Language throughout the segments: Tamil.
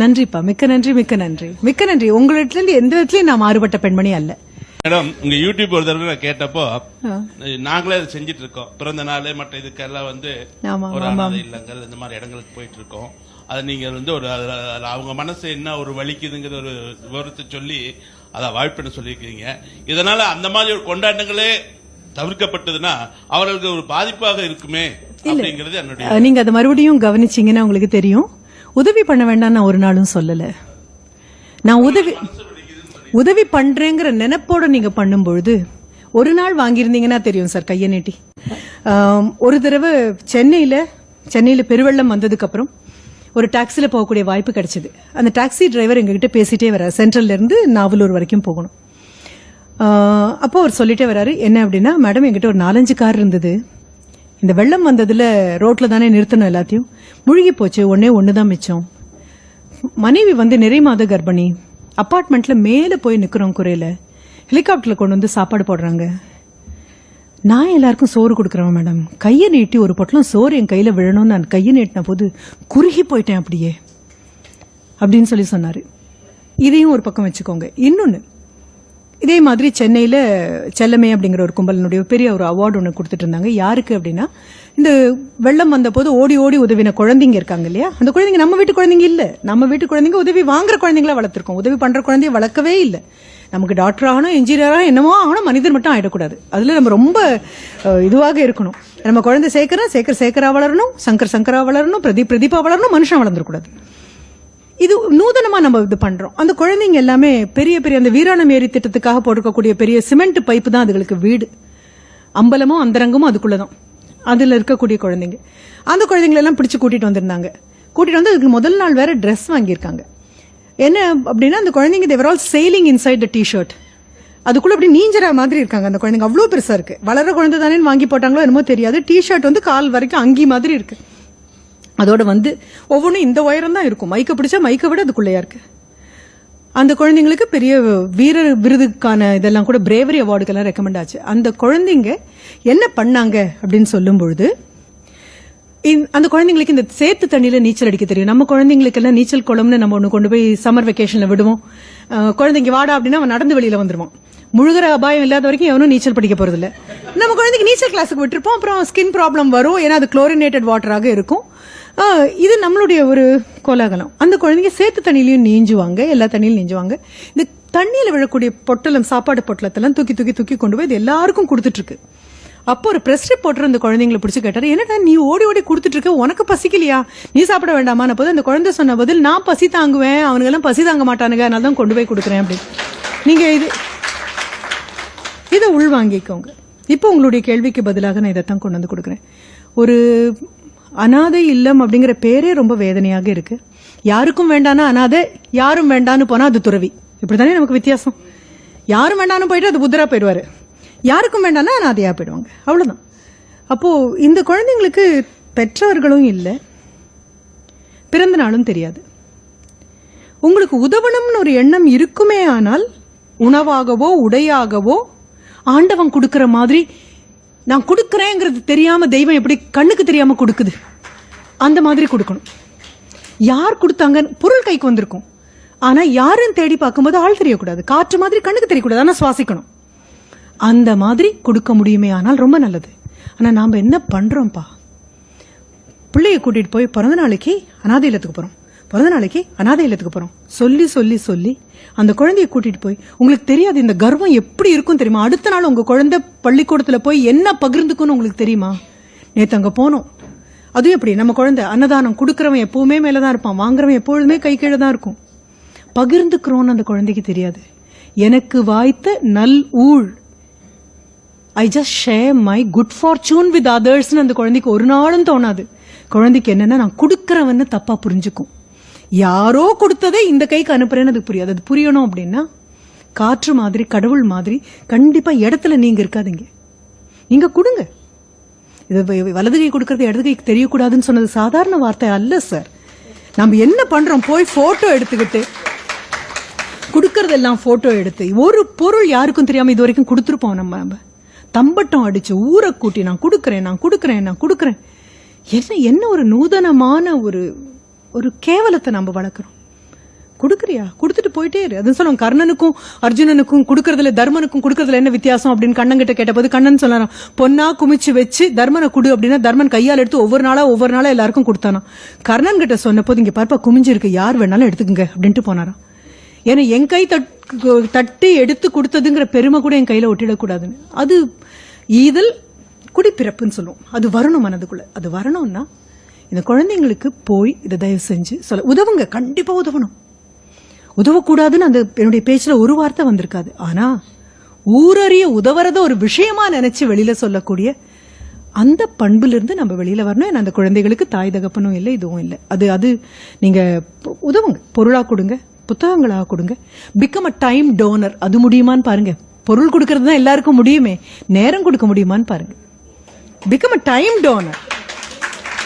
நன்றிப்பா மிக்க நன்றி மிக்க நன்றி. மிக்க நன்றி. உங்களிடத்துல எந்த விதத்திலயும் நான் மாறுபட்ட பெண்மணி அல்ல. மேடம் உங்க யூடியூப் ஒரு தடவை நான் கேட்டப்போ. நாங்களே அதை செஞ்சிட்டு இருக்கோம். பிறந்த நாள் மற்ற இதுக்கெல்லாம் வந்து ஒரு. அனாதை இல்லங்கள் இந்த மாதிரி இடங்களுக்கு போயிட்டு இருக்கோம். அதை நீங்க வந்து ஒரு அவங்க மனசு என்ன ஒரு வலிக்குதுங்கிற ஒரு விவரத்தை சொல்லி அதை வாய்ப்புன்னு சொல்லியிருக்கீங்க. இதனால அந்த மாதிரி ஒரு கொண்டாட்டங்களே தவிர்க்கப்பட்டதுன்னா அவர்களுக்கு ஒரு பாதிப்பாக இருக்குமே அப்படிங்கிறது என்னுடைய நீங்க அதை மறுபடியும் கவனிச்சீங்கன்னா உங்களுக்கு தெரியும். உதவி பண்ண வேண்டாம் நான் ஒரு நாளும் சொல்லல. நான் உதவி உதவி பண்றேங்கிற நினைப்போட நீங்க பண்ணும் பொழுது ஒரு நாள் வாங்கியிருந்தீங்கன்னா தெரியும் சார் கையை நீட்டி. ஒரு தடவை சென்னையில சென்னையில பெருவெள்ளம் வந்ததுக்கு அப்புறம் ஒரு டாக்ஸில போகக்கூடிய வாய்ப்பு கிடைச்சது. அந்த டாக்ஸி டிரைவர் எங்ககிட்ட பேசிட்டே வர சென்ட்ரல்ல இருந்து நாவலூர் வரைக்கும் போகணும். அப்போ அவர் சொல்லிட்டே வராரு என்ன அப்படின்னா மேடம் எங்கிட்ட ஒரு நாலஞ்சு கார் இருந்தது. இந்த வெள்ளம் வந்ததுல ரோட்ல தானே நிறுத்தணும் எல்லாத்தையும்? முழுகி போச்சு ஒன்னே ஒண்ணுதான் மிச்சம். மனைவி வந்து நிறை மாத கர்ப்பிணி. அப்பார்ட்மெண்ட்ல மேல போய் நிக்கிறோம் குறையில. ஹெலிகாப்டர்ல கொண்டு வந்து சாப்பாடு போடுறாங்க. நான் எல்லாருக்கும் சோறு கொடுக்குறேன் மேடம். கையை நீட்டி ஒரு பொட்டலம் சோறு என் கையில விழணும்னு நான் கையை நீட்டின போது குறுகி போயிட்டேன் அப்படியே. அப்படின்னு சொல்லி சொன்னாரு. இதையும் ஒரு பக்கம் வச்சுக்கோங்க. இன்னொன்னு இதே மாதிரி சென்னையில் செல்லமே அப்படிங்கிற ஒரு கும்பலினுடைய பெரிய ஒரு அவார்டு ஒன்று கொடுத்துட்டு இருந்தாங்க. யாருக்கு அப்படின்னா இந்த வெள்ளம் வந்த போது ஓடி ஓடி உதவின குழந்தைங்க இருக்காங்க இல்லையா? அந்த குழந்தைங்க நம்ம வீட்டு குழந்தைங்க இல்லை. நம்ம வீட்டு குழந்தைங்க உதவி வாங்குற குழந்தைங்களா வளர்த்துருக்கோம். உதவி பண்ணுற குழந்தைய வளர்க்கவே இல்லை. நமக்கு டாக்டர் ஆகணும் இன்ஜினியர் ஆகணும் என்னமோ ஆகணும் மனிதர் மட்டும் ஆகிடக்கூடாது அதில் நம்ம ரொம்ப இதுவாக இருக்கணும். நம்ம குழந்தை சேர்க்கிறோம் சேகர் சேகரா வளரணும் சங்கர் சங்கரா வளரணும் பிரதீப் பிரதீபா வளரணும் மனுஷன் வளர்ந்துடக்கூடாது. இது நூதனமா நம்ம இது பண்றோம். அந்த குழந்தைங்க எல்லாமே பெரிய பெரிய அந்த வீராணம் ஏரி திட்டத்துக்காக போட்டிருக்கக்கூடிய பெரிய சிமெண்ட் பைப்பு தான் அதுகளுக்கு வீடு. அம்பலமும் அந்தரங்கமும் அதுக்குள்ளதான். அதுல இருக்கக்கூடிய குழந்தைங்க. அந்த குழந்தைங்களை எல்லாம் பிடிச்சு கூட்டிட்டு வந்திருந்தாங்க. கூட்டிட்டு வந்து அதுக்கு முதல் நாள் வேற ட்ரெஸ் வாங்கியிருக்காங்க. என்ன அப்படின்னா அந்த குழந்தைங்க they were all sailing inside the T-shirt அதுக்குள்ள அப்படி நீஞ்சற மாதிரி இருக்காங்க. அந்த குழந்தைங்க அவ்வளவு பெருசா இருக்கு. வளர குழந்தை தானே வாங்கி போட்டாங்களோ என்னமோ தெரியாது. டிஷர்ட் வந்து கால் வரைக்கும் அங்கி மாதிரி இருக்கு. அதோட வந்து ஒவ்வொன்றும் இந்த உயரம் தான் இருக்கும். மைக்க பிடிச்சா மைக்க விட அதுக்குள்ளையா இருக்கு. அந்த குழந்தைங்களுக்கு பெரிய வீர விருதுக்கான இதெல்லாம் கூட பிரேவரி அவார்டுக்கெல்லாம் ரெக்கமெண்ட் ஆச்சு. அந்த குழந்தைங்க என்ன பண்ணாங்க அப்படின்னு சொல்லும் பொழுது அந்த குழந்தைங்களுக்கு இந்த சேத்து தண்ணியில நீச்சல் அடிக்க தெரியும். நம்ம குழந்தைங்களுக்கு எல்லாம் நீச்சல் குளம்னு நம்ம ஒன்று கொண்டு போய் சம்மர் வெக்கேஷன்ல விடுவோம். குழந்தைங்க வாடா அப்படின்னா அவன் நடந்து வெளியில வந்துருவான். முழுகிற அபாயம் இல்லாத வரைக்கும் எவனும் நீச்சல் படிக்க போறது இல்ல நம்ம குழந்தைக்கு நீச்சல் கிளாஸுக்கு விட்டுருப்போம். அப்புறம் ஸ்கின் ப்ராப்ளம் வரும். ஏன்னா அது குளோரினேட்டட் வாட்டராக இருக்கும். இது நம்மளுடைய ஒரு கோலாகலம். அந்த குழந்தைங்க சேத்து தண்ணியிலையும் நீஞ்சுவாங்க எல்லா தண்ணியிலும் நீஞ்சுவாங்க. இந்த தண்ணியில் விழக்கூடிய பொட்டலம் சாப்பாடு பொட்டலத்தெல்லாம் தூக்கி தூக்கி தூக்கி கொண்டு போய் இது எல்லாருக்கும் கொடுத்துட்டு இருக்கு அப்போ ஒரு பிரஸ் ரிப்போர்ட்டர் அந்த குழந்தைங்களை பிடிச்சி கேட்டார் என்னடா நீ ஓடி ஓடி கொடுத்துட்டு இருக்க உனக்கு பசிக்கலையா? நீ சாப்பிட வேண்டாமா போது அந்த குழந்தை சொன்ன பதில் நான் பசி தாங்குவேன் அவனுங்கெல்லாம் பசி தாங்க மாட்டானுங்க அதனால தான் கொண்டு போய் கொடுக்குறேன் அப்படின்னு. நீங்க இது இதை உள்வாங்கிக்கோங்க. இப்போ உங்களுடைய கேள்விக்கு பதிலாக நான் இதைத்தான் கொண்டு வந்து கொடுக்குறேன். ஒரு அனாதை இல்லம் அப்படிங்கிற பேரே ரொம்ப வேதனையாக இருக்கு. யாருக்கும் வேண்டானா அனாதை யாரும் வேண்டான்னு போனா அது துறவி. இப்படித்தானே நமக்கு வித்தியாசம்? யாரும் வேண்டான்னு போயிட்டு அது புத்தரா போயிடுவாரு. யாருக்கும் வேண்டாம்னா அனாதையா போயிடுவாங்க. அவ்வளவுதான். அப்போ இந்த குழந்தைங்களுக்கு பெற்றவர்களும் இல்லை. பிறந்த நாளும் தெரியாது. உங்களுக்கு உதவணும்னு ஒரு எண்ணம் இருக்குமே ஆனால் உணவாகவோ உடையாகவோ ஆண்டவன் கொடுக்கிற மாதிரி நான் கொடுக்குறேங்கிறது தெரியாம தெய்வம் எப்படி கண்ணுக்கு தெரியாம கொடுக்குது? அந்த மாதிரி கொடுக்கணும். யார் கொடுத்தாங்க பொருள் கைக்கு வந்திருக்கும். ஆனா யாருன்னு தேடி பார்க்கும்போது ஆள் தெரியக்கூடாது. காற்று மாதிரி கண்ணுக்கு தெரியக்கூடாது. ஆனா சுவாசிக்கணும். அந்த மாதிரி கொடுக்க முடியுமே ஆனால் ரொம்ப நல்லது. ஆனா நாம என்ன பண்றோம்ப்பா? பிள்ளைய கூட்டிட்டு போய் பிறந்த நாளைக்கு அனாதை இல்லத்துக்கு போறோம். பிறந்த நாளைக்கு அனாதை இல்லத்துக்கு போறோம். சொல்லி சொல்லி சொல்லி அந்த குழந்தைய கூட்டிட்டு போய் உங்களுக்கு தெரியாது இந்த கர்வம் எப்படி இருக்கும் தெரியுமா? அடுத்த நாள் உங்க குழந்தை பள்ளிக்கூடத்துல போய் என்ன பகிர்ந்துக்குன்னு உங்களுக்கு தெரியுமா? நேத்து அங்க போனோம். அதுவும் எப்படி நம்ம குழந்தை அன்னதானம் கொடுக்கறவன் எப்பவுமே மேலதான் இருப்பான். வாங்குறவன் எப்பொழுதுமே கை கீழே தான் இருக்கும். பகிர்ந்துக்கிறோன்னு அந்த குழந்தைக்கு தெரியாது. எனக்கு வாய்த்த நல் ஊழ். I just share my good fortune with அதர்ஸ்னு அந்த குழந்தைக்கு ஒரு நாளும் தோணாது. குழந்தைக்கு என்னன்னா நான் கொடுக்கறவன்னு தப்பா புரிஞ்சுக்கும். யாரோ கொடுத்ததை இந்த கைக்கு அனுப்புறேன்னு அதுக்கு புரியாது. அது புரியணும் அப்படின்னா காற்று மாதிரி கடவுள் மாதிரி கண்டிப்பா இடத்துல நீங்க இருக்காதீங்க. நீங்க கொடுங்க. இது வலது கை கொடுக்கறது இடது கைக்கு தெரியக்கூடாதுன்னு சொன்னது சாதாரண வார்த்தை அல்ல சார் நம்ம என்ன பண்றோம்? போய் போட்டோ எடுத்துக்கிட்டு கொடுக்கறதெல்லாம் போட்டோ எடுத்து ஒரு பொருள் யாருக்கும் தெரியாம இது வரைக்கும் கொடுத்துருப்போம் நம்ம நம்ம. தம்பட்டம் அடிச்சு ஊரை கூட்டி நான் கொடுக்கறேன் நான் கொடுக்கறேன் நான் கொடுக்கறேன். என்ன என்ன ஒரு நூதனமான ஒரு ஒரு கேவலத்தை நம்ம வளர்க்குறோம். கொடுக்குறியா? கொடுத்துட்டு போயிட்டே இரு. அதுவும் சொல்லுவோம் கர்ணனுக்கும் அர்ஜுனனுக்கும் கொடுக்கறதுல தர்மனுக்கும் கொடுக்கறதுல என்ன வித்தியாசம் அப்படின்னு கண்ணன் கிட்ட கேட்டபோது கண்ணன் சொல்லலாம் பொண்ணா குமிச்சு வச்சு தர்மனை கொடு அப்படின்னா தர்மன் கையால் எடுத்து ஒவ்வொரு நாளா ஒவ்வொரு நாளா எல்லாருக்கும் கொடுத்தானா கர்ணன் கிட்ட சொன்ன போது இங்க பார்ப்பா குமிஞ்சிருக்கு. யார் வேணாலும் எடுத்துக்கங்க அப்படின்ட்டு போனாராம். ஏன்னா என் கை தட்- தட்டி எடுத்து கொடுத்ததுங்கிற பெருமை கூட என் கையில ஒட்டிடக்கூடாதுன்னு. அது ஈதல் குடிப்பிறப்புன்னு சொல்லுவோம். அது வரணும் மனதுக்குள்ள. அது வரணும்னா இந்த குழந்தைங்களுக்கு போய் இதை தயவு செஞ்சு சொல்ல உதவுங்க கண்டிப்பா உதவணும். உதவக்கூடாதுன்னு அந்த என்னுடைய பேச்சில் ஒரு வார்த்தை வந்திருக்காது. ஆனா ஊரறிய உதவுறத ஒரு விஷயமா நினைச்சு வெளியில சொல்லக்கூடிய அந்த பண்பிலிருந்து நம்ம வெளியில வரணும். அந்த குழந்தைகளுக்கு தாய் தகப்பனும் இல்லை இதுவும் இல்லை. அது அது நீங்க உதவுங்க. பொருளா கொடுங்க புத்தகங்களாக கொடுங்க. பிகம் அ டைம் டோனர் அது முடியுமான்னு பாருங்க. பொருள் கொடுக்கறது தான் எல்லாருக்கும் முடியுமே. நேரம் கொடுக்க முடியுமான்னு பாருங்க. Become a time donor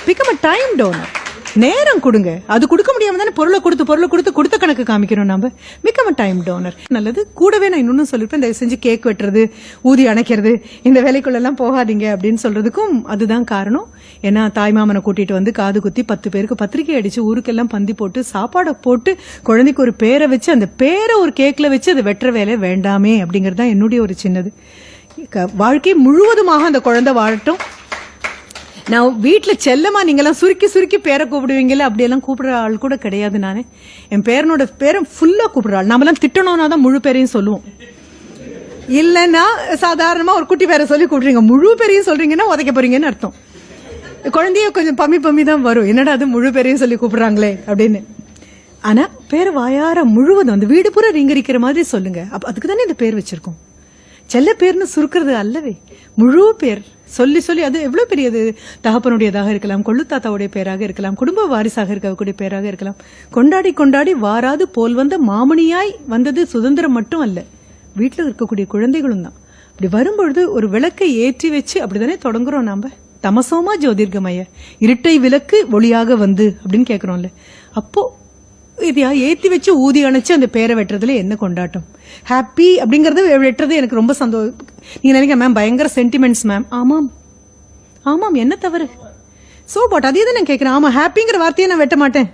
become a time donor நேரம் கொடுங்க. அது கொடுக்க முடியாம தானே பொருளை கொடுத்து பொருளை கொடுத்து கொடுத்த கணக்கு காமிக்கிறோம் நாம. மிக்கம டைம் டோனர் நல்லது. கூடவே நான் இன்னொன்னு சொல்லிருப்பேன். தயவு செஞ்சு கேக் வெட்டுறது ஊதி அணைக்கிறது இந்த வேலைக்குள்ளெல்லாம் போகாதீங்க அப்படின்னு சொல்றதுக்கும் அதுதான் காரணம். ஏன்னா தாய்மாமனை கூட்டிட்டு வந்து காது குத்தி பத்து பேருக்கு பத்திரிக்கை அடிச்சு ஊருக்கெல்லாம் பந்தி போட்டு சாப்பாடை போட்டு குழந்தைக்கு ஒரு பேரை வச்சு அந்த பேரை ஒரு கேக்ல வச்சு அது வெட்டுற வேலை வேண்டாமே அப்படிங்கிறது தான் என்னுடைய ஒரு சின்னது. க- வாழ்க்கை முழுவதுமாக அந்த குழந்தை வாழட்டும். நான் வீட்டில் செல்லமா நீங்கெல்லாம் சுருக்கி சுருக்கி பேரை கூப்பிடுவீங்களே அப்படியெல்லாம் கூப்பிடுற ஆள் கூட கிடையாது நானே. என் பேரனோட பேரை ஃபுல்லா கூப்பிடுற ஆள். நம்மலாம் திட்டணும்னா தான் முழு பேரையும் சொல்லுவோம். இல்லைன்னா சாதாரணமா ஒரு குட்டி பேரை சொல்லி கூப்பிடுறீங்க. முழு பேரையும் சொல்றீங்கன்னா உதைக்க போறீங்கன்னு அர்த்தம். குழந்தைய கொஞ்சம் பம்மி பம்மி தான் வரும். என்னடா அது முழு பேரையும் சொல்லி கூப்பிடுறாங்களே அப்படின்னு. ஆனா பேர் வாயார முழுவதும் அந்த வீடு பூரா ரீங்கரிக்கிற மாதிரி சொல்லுங்க. அதுக்கு தானே இந்த பேர் வச்சிருக்கோம். செல்ல பேர்னு சுருக்கிறது அல்லவே. முழு பேர். சொல்லி சொல்லி அது எவ்வளவு பெரியது? தகப்பனுடையதாக இருக்கலாம் கொள்ளு தாத்தாவுடைய பேராக இருக்கலாம் குடும்ப வாரிசாக இருக்கக்கூடிய பேராக இருக்கலாம். கொண்டாடி கொண்டாடி வாராது போல் வந்த மாமணியாய் வந்தது சுதந்திரம் மட்டும் அல்ல. வீட்டில் இருக்கக்கூடிய குழந்தைகளும் தான். அப்படி வரும்பொழுது ஒரு விளக்கை ஏற்றி வச்சு அப்படிதானே தொடங்குறோம் நாம? தமசோமா ஜோதிர்கமய. இருட்டை விளக்கு ஒளியாக வந்து அப்படின்னு கேக்குறோம்ல. அப்போ இதையா ஏத்தி வச்சு ஊதி அணைச்சு அந்த பேரை வெட்டுறதுல என்ன கொண்டாட்டம்? ஹாப்பி அப்படிங்கறது வெட்டுறது எனக்கு ரொம்ப சந்தோஷம் நீங்க நினைக்க மேம் பயங்கர சென்டிமெண்ட்ஸ் மேம் ஆமாம். ஆமாம் என்ன தவறு? சோ பட் அதே தான் நான் கேட்கிறேன் ஆமா ஹாப்பிங்கிற வார்த்தையை நான் வெட்ட மாட்டேன்.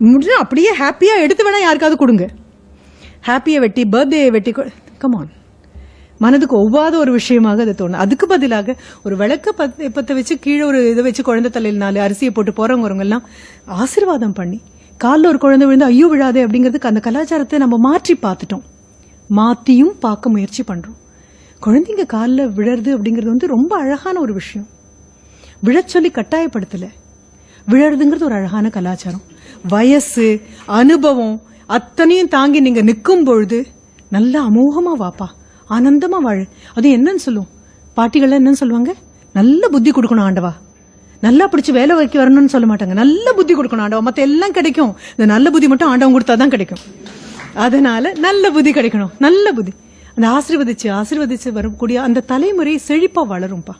முடிஞ்ச அப்படியே ஹாப்பியாக எடுத்து வேணா யாருக்காவது கொடுங்க. ஹாப்பியை வெட்டி பர்த்டே வெட்டி கமான் மனதுக்கு ஒவ்வாத ஒரு விஷயமாக அது தோணும். அதுக்கு பதிலாக ஒரு விளக்க பத்த பற்ற வச்சு கீழே ஒரு இதை வச்சு குழந்தை தலையில் நாலு அரிசியை போட்டு போறவங்க எல்லாம் ஆசீர்வாதம் பண்ணி காலில் ஒரு குழந்தை விழுந்து ஐயோ விழாதே அப்படிங்கிறதுக்கு அந்த கலாச்சாரத்தை நம்ம மாற்றி பார்த்துட்டோம். மாற்றியும் பார்க்க முயற்சி பண்றோம். குழந்தைங்க காலில் விழறது அப்படிங்கிறது வந்து ரொம்ப அழகான ஒரு விஷயம். விழச் சொல்லி கட்டாயப்படுத்தல. விழறதுங்கிறது ஒரு அழகான கலாச்சாரம். வயசு அனுபவம் அத்தனையும் தாங்கி நீங்க நிற்கும் பொழுது நல்லா அமோகமா வாப்பா. ஆனந்தமா வாழு. அது என்னன்னு சொல்லும்? பாட்டிகள் என்னன்னு சொல்லுவாங்க? நல்ல புத்தி கொடுக்கணும் ஆண்டவா. நல்லா பிடிச்சி வேலை வைக்க வரணும்னு சொல்ல மாட்டாங்க. நல்ல புத்தி கொடுக்கணும் ஆண்டவா. மத்த எல்லாம் கிடைக்கும். இந்த நல்ல புத்தி மட்டும் ஆண்டவன் கொடுத்தாதான் கிடைக்கும். அதனால நல்ல புத்தி கிடைக்கணும். நல்ல புத்தி. அந்த ஆசீர்வதிச்சு ஆசீர்வதிச்சு வரக்கூடிய அந்த தலைமுறை செழிப்பா வளரும்பா.